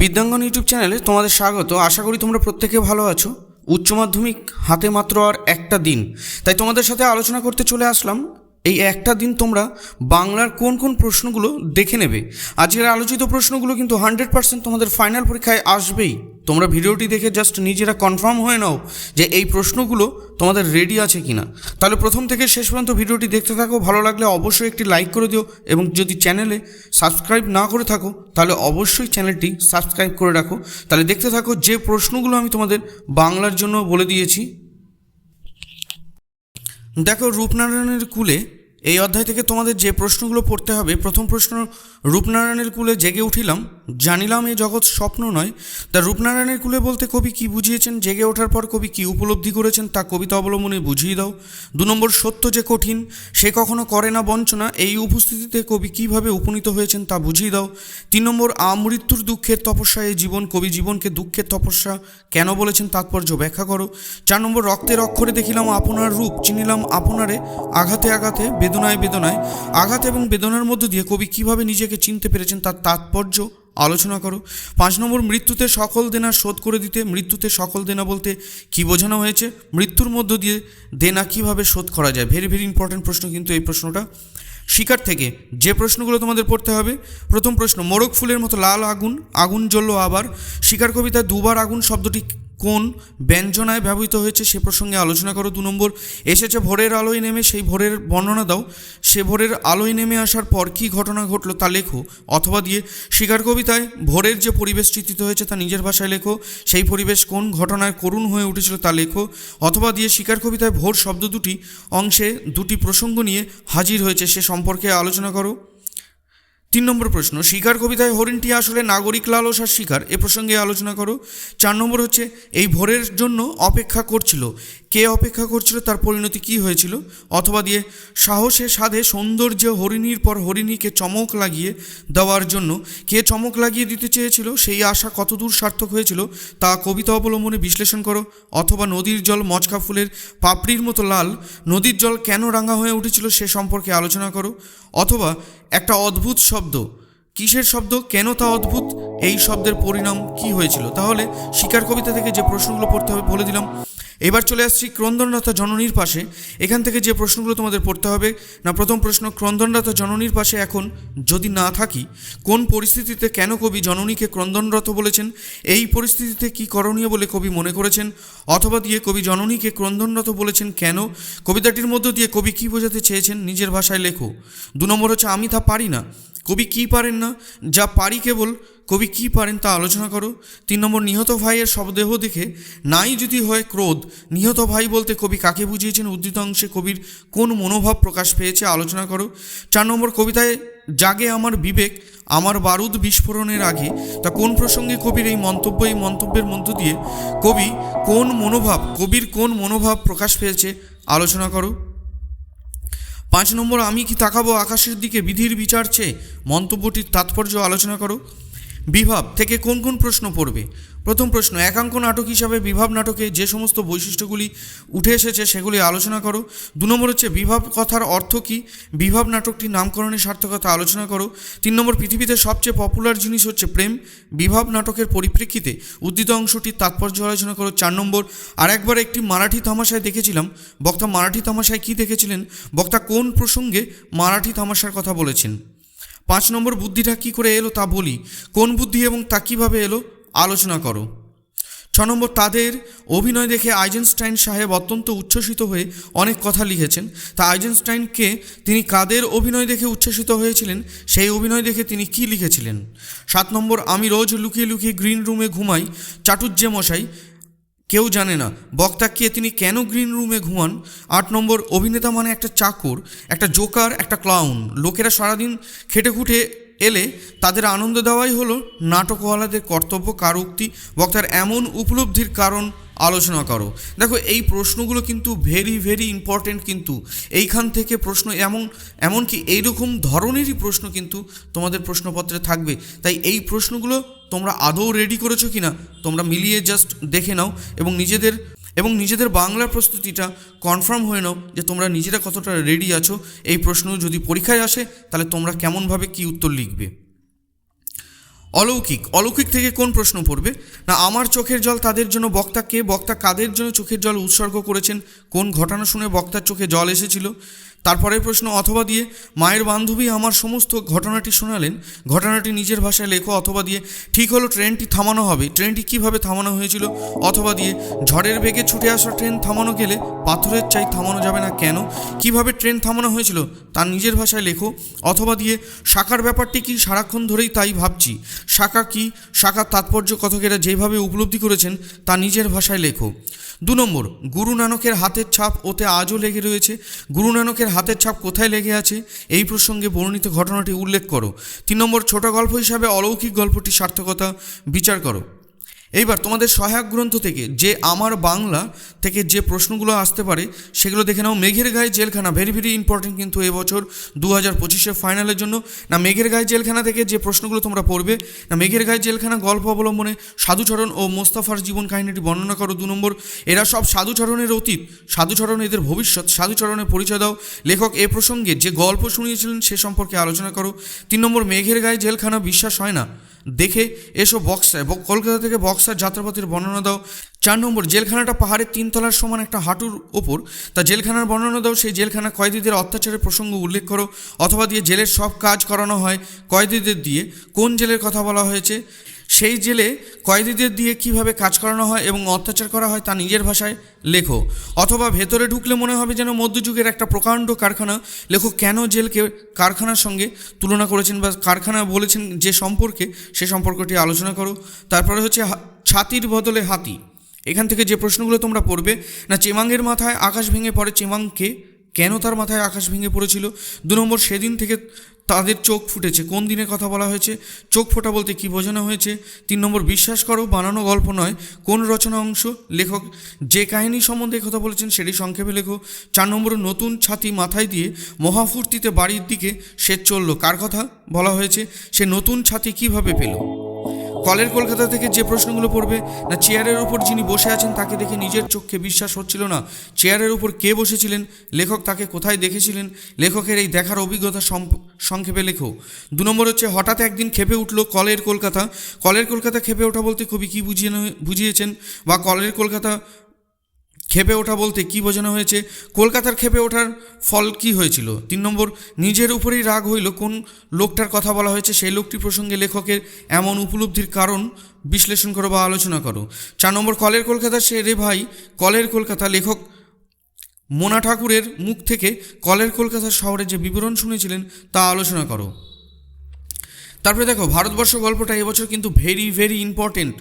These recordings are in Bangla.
বিদ্যাঙ্গন ইউটিউব চ্যানেলে তোমাদের স্বাগত। আশা করি তোমরা প্রত্যেকে ভালো আছো। উচ্চ মাধ্যমিক হাতে মাত্র আর একটা দিন। তাই তোমাদের সাথে আলোচনা করতে চলে আসলাম। এই একটা দিন তোমরা বাংলার কোন কোন প্রশ্নগুলো দেখে নেবে। আজকের আলোচিত প্রশ্নগুলো কিন্তু হান্ড্রেড পার্সেন্ট তোমাদের ফাইনাল পরীক্ষায় আসবেই। তোমরা ভিডিওটি দেখে জাস্ট নিজেরা কনফার্ম হয়ে নাও যে এই প্রশ্নগুলো তোমাদের রেডি আছে কিনা। তাহলে প্রথম থেকে শেষ পর্যন্ত ভিডিওটি দেখতে থাকো, ভালো লাগলে অবশ্যই একটি লাইক করে দিও এবং যদি চ্যানেলে সাবস্ক্রাইব না করে থাকো, তাহলে অবশ্যই চ্যানেলটি সাবস্ক্রাইব করে রাখো। তাহলে দেখতে থাকো যে প্রশ্নগুলো আমি তোমাদের বাংলার জন্য বলে দিয়েছি। দেখো রূপনারায়ণের কুলে এই অধ্যায় থেকে তোমাদের যে প্রশ্নগুলো পড়তে হবে, প্রথম প্রশ্ন, রূপনারায়ণের কুলে জেগে উঠিলাম, জানিলাম এই জগৎ স্বপ্ন নয়। তা রূপনারায়ণের কুলে বলতে কবি কি বুঝিয়েছেন, জেগে ওঠার পর কবি কি উপলব্ধি করেছেন, তা কবিতা অবলম্বনে বুঝিয়ে দাও। দু নম্বর, সত্য যে কঠিন, সে কখনো করে না বঞ্চনা, এই উপস্থিতিতে কবি কীভাবে উপনীত হয়েছেন তা বুঝিয়ে দাও। তিন নম্বর আমৃত্যুর দুঃখের তপস্যা এই জীবন, কবি জীবনকে দুঃখের তপস্যা কেন বলেছেন তাৎপর্য ব্যাখ্যা করো। চার নম্বর, রক্তের অক্ষরে দেখিলাম আপনার রূপ, চিনিলাম আপনারে আঘাতে আঘাতে বেদনায় বেদনায়, আঘাত এবং বেদনার মধ্য দিয়ে কবি কীভাবে নিজেকে চিনতে পেরেছেন তার তাৎপর্য আলোচনা করো। পাঁচ নম্বর, মৃত্যুতে সকল দেনা শোধ করে দিতে, মৃত্যুতে সকল দেনা বলতে কি বোঝানো হয়েছে? মৃত্যুর মধ্য দিয়ে দেনা কীভাবে শোধ করা যায়? ভেরি ভেরি ইম্পর্টেন্ট প্রশ্ন কিন্তু এই প্রশ্নটা। শিকার থেকে যে প্রশ্নগুলো তোমাদের পড়তে হবে, প্রথম প্রশ্ন, মোরগ ফুলের মতো লাল আগুন আগুন জ্বললো আবার। শিকার কবিতায় দুবার আগুন শব্দটি কোন ব্যঞ্জনায় ব্যবহৃত হয়েছে সে প্রসঙ্গে আলোচনা করো দু নম্বর। এসেছে ভোরের আলোয় নেমে, সেই ভোরের বর্ণনা দাও। সে ভোরের আলোয় নেমে আসার পর কী ঘটনা ঘটলো তা লেখো, অথবা দিয়ে শিকার কবিতায় ভোরের যে পরিবেশ চিত্রিত হয়েছে তা নিজের ভাষায় লেখো, সেই পরিবেশ কোন ঘটনায় করুণ হয়ে উঠেছিল তা লেখো, অথবা দিয়ে শিকার কবিতায় ভোর শব্দ দুটি অংশে দুটি প্রসঙ্গ নিয়ে হাজির হয়েছে সে সম্পর্কে আলোচনা করো। তিন নম্বর প্রশ্ন, শিকার কবিতায় হরিণটি আসলে নাগরিক লালসার শিকার? এ প্রসঙ্গে আলোচনা করো। চার নম্বর হচ্ছে, এই ভোরের জন্য অপেক্ষা করছিল। কে অপেক্ষা করছিল? তার পরিণতি কী হয়েছিল? অথবা দিয়ে, সাহসে সাধে সৌন্দর্য হরিণীর পর হরিণীকে চমক লাগিয়ে দেওয়ার জন্য কে চমক লাগিয়ে দিতে চেয়েছিল? সেই আশা কতদূর সার্থক হয়েছিল? তা কবিতা অবলম্বনে বিশ্লেষণ করো। অথবা নদীর জল মচকা ফুলের পাপড়ির মতো লাল, নদীর জল কেন রাঙা হয়ে উঠেছিল সে সম্পর্কে আলোচনা করো। অথবা একটা অদ্ভুত শব্দ। কিসের শব্দ? কেন তা অদ্ভুত? এই শব্দের পরিণাম কি হয়েছিল? তাহলে শিকার কবিতা থেকে যে প্রশ্নগুলো পড়তে হবে বলে দিলাম। এবার চলে আসছি ক্রন্দনরতা জননীর পাশে। এখান থেকে যে প্রশ্নগুলো তোমাদের পড়তে হবে, না, প্রথম প্রশ্ন, ক্রন্দনরতা জননীর পাশে এখন যদি না থাকি, কোন পরিস্থিতিতে কেন কবি জননীকে ক্রন্দনরত বলেছেন, এই পরিস্থিতিতে কি করণীয় বলে কবি মনে করেছেন, অথবা দিয়ে কবি জননীকে ক্রন্দনরত বলেছেন কেন, কবিতাটির মধ্য দিয়ে কবি কী বোঝাতে চেয়েছেন, নিজের ভাষায় লেখো। দু নম্বর হচ্ছে, আমি তা পারি না। কবি কি পারেন না? যা পারি কেবল, কবি কি পারেন তা আলোচনা করো। তিন নম্বর, নিহত ভাইয়ের শবদেহ দেখে, নাই যদি হয় ক্রোধ, নিহত ভাই বলতে কবি কাকে বুঝিয়েছেন? উদ্ধৃত অংশে কবির কোন মনোভাব প্রকাশ পেয়েছে আলোচনা করো। চার নম্বর, কবিতায় জাগে আমার বিবেক, আমার বারুদ বিস্ফোরণের আগে। তা কোন প্রসঙ্গে কবির এই মন্তব্য, এই মন্তব্যের মধ্য দিয়ে কবি কোন মনোভাব, কবির কোন মনোভাব প্রকাশ পেয়েছে? আলোচনা করো। পাঁচ নম্বর, আমি কি তাকাবো আকাশের দিকে? বিধির বিচার চেয়ে মন্তব্যটির তাৎপর্য আলোচনা করো। বিভাব, থেকে কোন কোন প্রশ্ন পড়বে? প্রথম প্রশ্ন, একাঙ্ক নাটক হিসাবে বিভাব নাটকে যে সমস্ত বৈশিষ্ট্যগুলি উঠে এসেছে সেগুলি আলোচনা করো। দু নম্বর হচ্ছে, বিভাব কথার অর্থ কী? বিভাব নাটকটির নামকরণের সার্থকতা আলোচনা করো। তিন নম্বর, পৃথিবীতে সবচেয়ে পপুলার জিনিস হচ্ছে প্রেম। বিভাব নাটকের পরিপ্রেক্ষিতে উদ্ধৃত অংশটির তাৎপর্য আলোচনা করো। চার নম্বর আর একবার একটি মারাঠি তামাশায় দেখেছিলাম। বক্তা মারাঠি তামাশায় কী দেখেছিলেন? বক্তা কোন প্রসঙ্গে মারাঠি তামাশার কথা বলেছেন? পাঁচ নম্বর, বুদ্ধিটা কী করে এলো তা বলি। কোন বুদ্ধি এবং তা কীভাবে এলো? আলোচনা করো। ছ নম্বর, তাদের অভিনয় দেখে আইজেনস্টাইন সাহেব অত্যন্ত উচ্ছ্বসিত হয়ে অনেক কথা লিখেছেন। তা আইজেনস্টাইনকে তিনি কাদের অভিনয় দেখে উচ্ছ্বসিত হয়েছিলেন? সেই অভিনয় দেখে তিনি কি লিখেছিলেন? সাত নম্বর, আমি রোজ লুকিয়ে লুকিয়ে গ্রিন রুমে ঘুমাই। চাটুর্যে মশাই, কেউ জানে না, বক্তাকে তিনি কেন গ্রিন রুমে ঘুমান? আট নম্বর, অভিনেতা মানে একটা চাকর, একটা জোকার, একটা ক্লাউন। লোকেরা সারাদিন খেটে খুঁটে এলে তাদের আনন্দ দেওয়াই হলো নাটকওয়ালাদের কর্তব্য, কার উক্তি, বক্তার এমন উপলব্ধির কারণ আলোচনা করো। দেখো, এই প্রশ্নগুলো কিন্তু ভেরি ভেরি ইম্পর্টেন্ট কিন্তু। এইখান থেকে প্রশ্ন এমন, এমনকি এইরকম ধরনেরই প্রশ্ন কিন্তু তোমাদের প্রশ্নপত্রে থাকবে। তাই এই প্রশ্নগুলো তোমরা আদৌ রেডি করেছ কি না তোমরা মিলিয়ে জাস্ট দেখে নাও এবং নিজেদের এবং নিজেদের বাংলার প্রস্তুতিটা কনফার্ম হয়ে নাও যে তোমরা নিজেরা কতটা রেডি আছো। এই প্রশ্ন যদি পরীক্ষায় আসে, তাহলে তোমরা কেমনভাবে কি উত্তর লিখবে? অলৌকিক। অলৌকিক থেকে কোন প্রশ্ন পড়বে? না, আমার চোখের জল তাদের জন্য, বক্তা কে? বক্তা কাদের জন্য চোখের জল উৎসর্গ করেছেন? কোন ঘটনা শুনে বক্তার চোখে জল এসেছিল? তারপরের প্রশ্ন, অথবা দিয়ে, মায়ের বান্ধবী আমার সমস্ত ঘটনাটি শোনালেন। ঘটনাটি নিজের ভাষায় লেখো, অথবা দিয়ে, ঠিক হলো, ট্রেনটি থামানো হবে। ট্রেনটি কীভাবে থামানো হয়েছিল? অথবা দিয়ে, ঝড়ের বেগে ছুটে আসা ট্রেন থামানো গেলে পাথরের চাই থামানো যাবে না কেন? কীভাবে ট্রেন থামানো হয়েছিল? তার নিজের ভাষায় লেখো। অথবা দিয়ে, শাখার ব্যাপারটি কি সারাক্ষণ ধরেই তাই ভাবছি? শাখা কি? শাখার তাৎপর্য কথকেরা যেভাবে উপলব্ধি করেছেন, তা নিজের ভাষায় লেখো। দু নম্বর, গুরু নানকের হাতের ছাপ ওতে আজও লেগে রয়েছে। গুরু নানকের হাতের ছাপ কোথায় লেগে আছে? এই প্রসঙ্গে বর্ণিত ঘটনাটি উল্লেখ করো। তিন নম্বর, ছোট গল্প হিসাবে অলৌকিক গল্পটি সার্থকতা। বিচার করো। এইবার তোমাদের সহায়ক গ্রন্থ থেকে যে আমার বাংলা থেকে যে প্রশ্নগুলো আসতে পারে, সেগুলো দেখে নাও। মেঘের গায়ে জেলখানা ভেরি ভেরি ইম্পর্টেন্ট কিন্তু এবছর দু হাজার পঁচিশের ফাইনালের জন্য। না, মেঘের গায়ে জেলখানা থেকে যে প্রশ্নগুলো তোমরা পড়বে, না, মেঘের গায়ে জেলখানা গল্প অবলম্বনে সাধুচরণ ও মোস্তাফার জীবন কাহিনীটি বর্ণনা করো দু নম্বর। এরা সব সাধুচরণের অতীত, সাধুচরণ এদের ভবিষ্যৎ সাধুচরণের পরিচয় দাও। লেখক এ প্রসঙ্গে যে গল্প শুনিয়েছিলেন সে সম্পর্কে আলোচনা করো। তিন নম্বর, মেঘের গায়ে জেলখানা বিশ্বাস হয় না। দেখে এসো বক্সায় কলকাতা থেকে বক্সার যাত্রাপথের বর্ণনা দাও। চার নম্বর, জেলখানাটা পাহাড়ের তিনতলার সমান একটা হাঁটুর ওপর। তা জেলখানার বর্ণনা দাও, সেই জেলখানা কয়েদিদের অত্যাচারের প্রসঙ্গ উল্লেখ করো, অথবা দিয়ে জেলের সব কাজ করানো হয় কয়েদিদের দিয়ে। কোন জেলের কথা বলা হয়েছে? সেই জেলে কয়েদিদের দিয়ে কীভাবে কাজ করানো হয় এবং অত্যাচার করা হয় তা নিজের ভাষায় লেখো। অথবা ভেতরে ঢুকলে মনে হবে যেন মধ্যযুগের একটা প্রকাণ্ড কারখানা। লেখক কেন জেলকে কারখানার সঙ্গে তুলনা করেছেন বা কারখানা বলেছেন যে সম্পর্কে সে সম্পর্কটি আলোচনা করো। তারপরে হচ্ছে ছাতির বদলে হাতি। এখান থেকে যে প্রশ্নগুলো তোমরা পড়বে, না চেমাঙ্গের মাথায় আকাশ ভেঙে পড়ে চেমাংকে, কেন তার মাথায় আকাশ ভেঙে পড়েছিল? দু নম্বর, সেদিন থেকে তাদের চোখ ফুটেছে। কোন দিনে কথা বলা হয়েছে? চোখ ফোটা বলতে কি বোঝানো হয়েছে? তিন নম্বর, বিশ্বাস করো, বানানো গল্প নয়। কোন রচনা অংশ? লেখক যে কাহিনী সম্বন্ধে কথা বলেছেন সেটি সংক্ষেপে লেখো। চার নম্বর, নতুন ছাতি মাথায় দিয়ে মহাফুর্তিতে বাড়ির দিকে সে চলল। কার কথা বলা হয়েছে? সে নতুন ছাতি কীভাবে পেল? কলের কলকাতা থেকে যে প্রশ্নগুলো পড়বে, না চেয়ারের উপর যিনি বসে আছেন তাকে দেখে নিজের চোখে বিশ্বাস হচ্ছিল না। চেয়ারের উপর কে বসেছিলেন? লেখক তাকে কোথায় দেখেছিলেন? লেখকের এই দেখার অভিজ্ঞতা সংক্ষেপে লেখো। দু নম্বর হচ্ছে, হঠাৎ একদিন খেপে উঠল কলের কলকাতা। কলের কলকাতা খেপে ওঠা বলতে কবি কী বুঝিয়ে বুঝিয়েছেন? বা কলের কলকাতা খেপে ওঠা বলতে কি বোঝানো হয়েছে? কলকাতার খেপে ওঠার ফল কি হয়েছিল? তিন নম্বর, নিজের উপরেই রাগ হইল কোন লোকটার কথা বলা হয়েছে? সেই লোকটি প্রসঙ্গে লেখকের এমন উপলব্ধির কারণ বিশ্লেষণ করো বা আলোচনা করো। চার নম্বর, কলের কলকাতা সে রে ভাই, কলের কলকাতা লেখক মোনা ঠাকুরের মুখ থেকে কলের কলকাতা শহরে যে বিবরণ শুনেছিলেন তা আলোচনা করো। তারপরে দেখো, ভারতবর্ষ গল্পটা এবছর কিন্তু ভেরি ভেরি ইম্পর্টেন্ট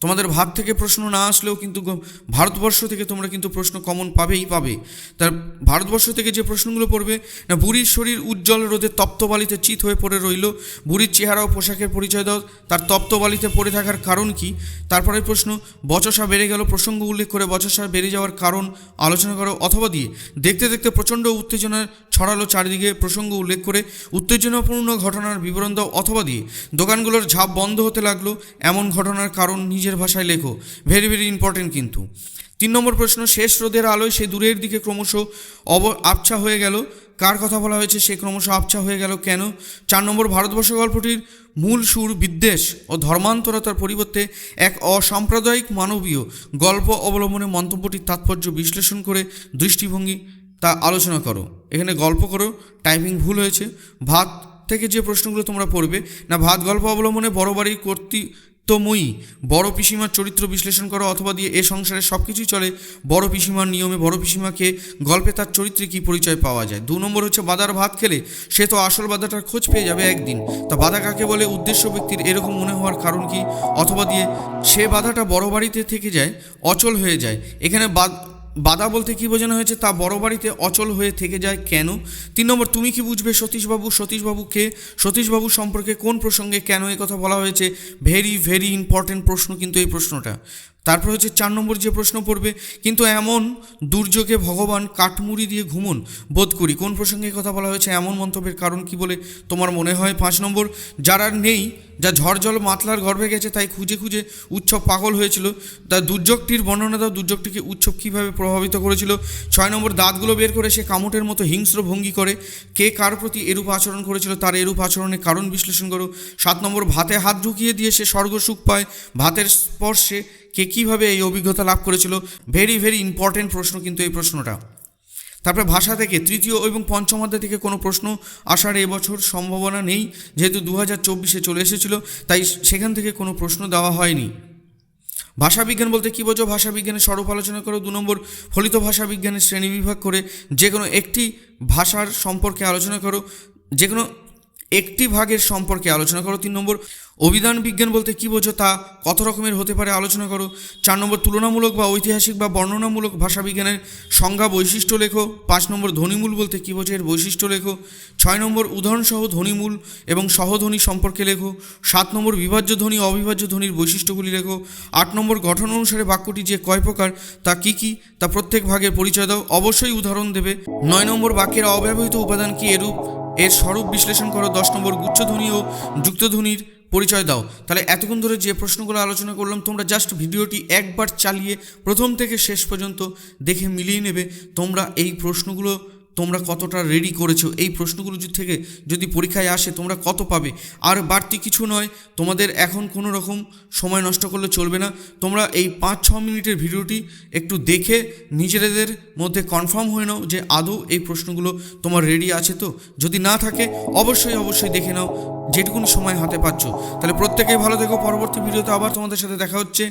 তোমাদের ভাত থেকে প্রশ্ন না আসলেও কিন্তু ভারতবর্ষ থেকে তোমরা কিন্তু প্রশ্ন কমন পাবেই পাবে। তার ভারতবর্ষ থেকে যে প্রশ্নগুলো পড়বে, না, বুড়ির শরীর উজ্জ্বল রোদে তপ্তবালিতে চিত হয়ে পড়ে রইল। বুড়ির চেহারা ও পোশাকের পরিচয় দাও। তার তপ্তবালিতে পড়ে থাকার কারণ কি? তারপরে প্রশ্ন, বচসা বেড়ে গেল প্রসঙ্গ উল্লেখ করে বচসা বেড়ে যাওয়ার কারণ আলোচনা করো। অথবা দিয়ে, দেখতে দেখতে প্রচণ্ড উত্তেজনা ছড়ালো চারিদিকে প্রসঙ্গ উল্লেখ করে, উত্তেজনাপূর্ণ ঘটনার বিবরণ দাও। অথবা দিয়ে, দোকানগুলোর ঝাঁপ বন্ধ হতে লাগল। এমন ঘটনার কারণ নিজের ভাষায় লেখো। ভেরি ভেরি ইম্পর্টেন্ট কিন্তু। তিন নম্বর প্রশ্ন, শেষ রোদের আলোয় সে দূরের দিকে ক্রমশ অব আবছা হয়ে গেল। কার কথা বলা হয়েছে? সে ক্রমশ আবছা হয়ে গেল কেন? চার নম্বর ভারতবর্ষ গল্পটির মূল সুর বিদ্বেষ ও ধর্মান্তরতার পরিবর্তে এক অসাম্প্রদায়িক মানবীয় গল্প অবলম্বনে মন্তব্যটির তাৎপর্য বিশ্লেষণ করে দৃষ্টিভঙ্গি তা আলোচনা করো। এখানে গল্প করো, টাইপিং ভুল হয়েছে। ভাত থেকে যে প্রশ্নগুলো তোমরা পড়বে, না ভাত গল্প অবলম্বনে বড় বাড়ির কর্তৃত্বময়ী বড় পিসিমার চরিত্র বিশ্লেষণ করা অথবা দিয়ে এ সংসারে সব কিছুই চলে, বড় পিসিমার নিয়মে বড় পিসিমাকে গল্পে তার চরিত্রে কী পরিচয় পাওয়া যায়? দু নম্বর হচ্ছে বাদার ভাত খেলে সে তো আসল বাদাটার খোঁজ পেয়ে যাবে একদিন। তা বাধা কাকে বলে? উদ্দেশ্য ব্যক্তির এরকম মনে হওয়ার কারণ কি? অথবা দিয়ে সে বাধাটা বড় বাড়িতে থেকে যায়, অচল হয়ে যায়। এখানে বাদ বাধা বলতে কি বোঝানো হয়েছে তা বড় বাড়িতে অচল হয়ে থেকে যায় কেন? তিন নম্বর, তুমি কি বুঝবে সতীশবাবু? সতীশবাবু কে সতীশবাবু সম্পর্কে কোন প্রসঙ্গে কেন এই কথা বলা হয়েছে? ভেরি ভেরি ইম্পর্টেন্ট প্রশ্ন কিন্তু এই প্রশ্নটা। তারপর হচ্ছে চার নম্বর যে প্রশ্ন পড়বে, কিন্তু এমন দুর্যোগে ভগবান কাঠমুড়ি দিয়ে ঘুমন, বোধ করি। কোন প্রসঙ্গে কথা বলা হয়েছে? এমন মন্তব্যের কারণ কি বলে তোমার মনে হয়? পাঁচ নম্বর, যারা নেই, যা ঝড় জল মাতলার গর্ভে গেছে, তাই খুঁজে খুঁজে উৎসব পাগল হয়েছিল। তার দুর্যোগটির বর্ণনা দাও, দুর্যোগটিকে উৎসব কীভাবে প্রভাবিত করেছিল? ছয় নম্বর, দাঁতগুলো বের করে সে কামুটের মতো হিংস্র ভঙ্গি করে। কে কার প্রতি এরূপ আচরণ করেছিল, তার এরূপ আচরণের কারণ বিশ্লেষণ করো। সাত নম্বর, ভাতে হাত ঢুকিয়ে দিয়ে সে স্বর্গ সুখ পায়, ভাতের স্পর্শে কে কীভাবে এই অভিজ্ঞতা লাভ করেছিল? ভেরি ভেরি ইম্পর্টেন্ট প্রশ্ন কিন্তু এই প্রশ্নটা। তারপরে ভাষা থেকে তৃতীয় এবং পঞ্চম অধ্যায় থেকে কোনো প্রশ্ন আসার এবছর সম্ভাবনা নেই, যেহেতু দু হাজার চব্বিশে চলে এসেছিল, তাই সেখান থেকে কোনো প্রশ্ন দেওয়া হয়নি। ভাষাবিজ্ঞান বলতে কী বোঝো? ভাষাবিজ্ঞানের স্বরূপ আলোচনা করো, দু নম্বর, ফলিত ভাষাবিজ্ঞানের শ্রেণীবিভাগ করে যে কোনো একটি ভাষার সম্পর্কে আলোচনা করো যে কোনো একটি ভাগের সম্পর্কে আলোচনা করো, তিন নম্বর অভিধান বিজ্ঞান বলতে কী বোঝো তা কত রকমের হতে পারে আলোচনা করো। চার নম্বর তুলনামূলক বা ঐতিহাসিক বা বর্ণনামূলক ভাষাবিজ্ঞানের সংজ্ঞা বৈশিষ্ট্য লেখো। পাঁচ নম্বর ধ্বনিমূল বলতে কী বোঝো এর বৈশিষ্ট্য লেখো। ছয় নম্বর উদাহরণসহ ধ্বনিমূল এবং সহধ্বনি সম্পর্কে লেখো। সাত নম্বর বিভাজ্য ধ্বনি, অবিভাজ্য ধ্বনির বৈশিষ্ট্যগুলি লেখো। আট নম্বর গঠন অনুসারে বাক্যটি যে কয় প্রকার, তা কী কী, তা প্রত্যেক ভাগের পরিচয় দাও। অবশ্যই উদাহরণ দেবে। নয় নম্বর বাক্যের অব্যবহৃত উপাদান কি এরূপ? এর স্বরূপ বিশ্লেষণ করো। দশ নম্বর গুচ্ছধ্বনি ও যুক্তধ্বনির পরিচয় দাও। তাহলে এতক্ষণ ধরে যে প্রশ্নগুলো আলোচনা করলাম, তোমরা জাস্ট ভিডিওটি একবার চালিয়ে প্রথম থেকে শেষ পর্যন্ত দেখে মিলিয়ে নেবে। তোমরা এই প্রশ্নগুলো তোমরা কতটা রেডি করেছ? এই প্রশ্নগুলো থেকে যদি পরীক্ষায় আসে, তোমরা কত পাবে? আর বাড়তি কিছু নয়, তোমাদের এখন কোনো রকম সময় নষ্ট করলে চলবে না। তোমরা এই পাঁচ, ছ মিনিটের ভিডিওটি একটু দেখে নিজেদের মধ্যে কনফার্ম হয়ে নাও যে আদৌ এই প্রশ্নগুলো তোমার রেডি আছে তো। যদি না থাকে, অবশ্যই অবশ্যই দেখে নাও। যেটুকুনি সময় হাতে পাচ্ছ। তাহলে প্রত্যেকেই ভালো থেকো। পরবর্তী ভিডিওতে আবার তোমাদের সাথে দেখা হচ্ছে।